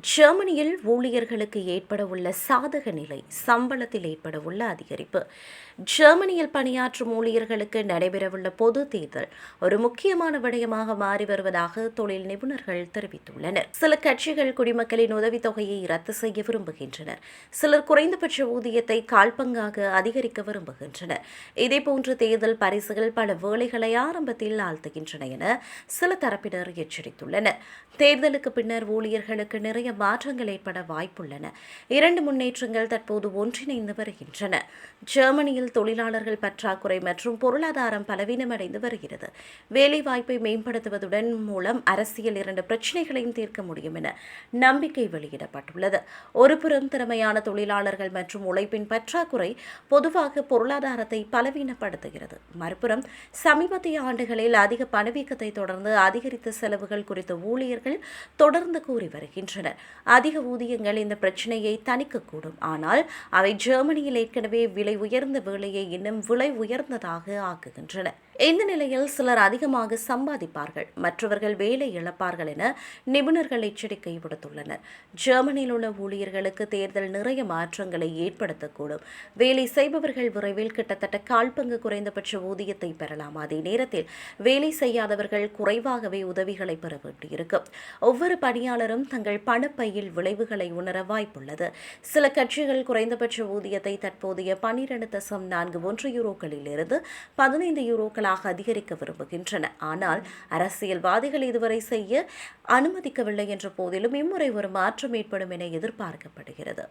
ஜெர்மனியில் ஊழியர்களுக்கு ஏற்பட உள்ள சாதக நிலை சம்பளத்தில் ஏற்பட உள்ள அதிகரிப்பு. ஜெர்மனியில் பணியாற்றும் ஊழியர்களுக்கு நடைபெறவுள்ள பொது தேர்தல் ஒரு முக்கியமான விடயமாக மாறி வருவதாக தொழில் நிபுணர்கள் தெரிவித்துள்ளனர். சில கட்சிகள் குடிமக்களின் உதவித்தொகையை ரத்து செய்ய விரும்புகின்றனர். சிலர் குறைந்தபட்ச ஊதியத்தை கால்பங்காக அதிகரிக்க விரும்புகின்றனர். இதேபோன்ற தேர்தல் பரிசுகள் பல வேலைகளை ஆரம்பத்தில் ஆழ்த்துகின்றன என சில தரப்பினர் எச்சரித்துள்ளனர். தேர்தலுக்கு பின்னர் ஊழியர்களுக்கு நிறைய மாற்றங்கள் ஏற்பட வாய்ப்புள்ளன. இரண்டு முன்னேற்றங்கள் தற்போது ஒன்றிணைந்து வருகின்றன. ஜெர்மனியில் தொழிலாளர்கள் பற்றாக்குறை மற்றும் பொருளாதாரம் பலவீனமடைந்து வருகிறது. வேலைவாய்ப்பை மேம்படுத்துவதுடன் மூலம் அரசியல் இரண்டு பிரச்சினைகளையும் தீர்க்க முடியும் என நம்பிக்கை வெளியிடப்பட்டுள்ளது. ஒருபுறம் திறமையான தொழிலாளர்கள் மற்றும் உழைப்பின் பற்றாக்குறை பொதுவாக பொருளாதாரத்தை பலவீனப்படுத்துகிறது. மறுபுறம் சமீபத்திய ஆண்டுகளில் அதிக பணவீக்கத்தை தொடர்ந்து அதிகரித்த செலவுகள் குறித்த ஊழியர்கள் தொடர்ந்து கூறி வருகின்றனர். அதிக ஊதியங்கள் இந்த பிரச்சனையை தணிக்கக்கூடும். ஆனால் அவை ஜெர்மனியில் ஏற்கனவே விலை உயர்ந்த வேலையை இன்னும் விலை உயர்ந்ததாக ஆக்குகின்றன. இந்த நிலையில் சிலர் அதிகமாக சம்பாதிப்பார்கள் மற்றவர்கள் வேலை இழப்பார்கள் என நிபுணர்கள் எச்சரிக்கை விடுத்துள்ளனர். ஜெர்மனியில் உள்ள ஊழியர்களுக்கு தேர்தல் நிறைய மாற்றங்களை ஏற்படுத்தக்கூடும். வேலை செய்பவர்கள் விரைவில் கிட்டத்தட்ட கால்பங்கு குறைந்தபட்ச ஊதியத்தை பெறலாம். அதே நேரத்தில் வேலை செய்யாதவர்கள் குறைவாகவே உதவிகளை பெற வேண்டியிருக்கும். ஒவ்வொரு பணியாளரும் தங்கள் பணப்பையில் விளைவுகளை உணர வாய்ப்புள்ளது. சில கட்சிகள் குறைந்தபட்ச ஊதியத்தை தற்போதைய பனிரெண்டு தசம் நான்கு ஒன்று யூரோக்களில் இருந்து பதினைந்து யூரோக்கள் யூரோக்களாக அதிகரிக்க விரும்புகின்றன. ஆனால் அரசியல்வாதிகள் இதுவரை செய்ய அனுமதிக்கவில்லை என்ற போதிலும் இம்முறை ஒரு மாற்றம் ஏற்படும் என எதிர்பார்க்கப்படுகிறது.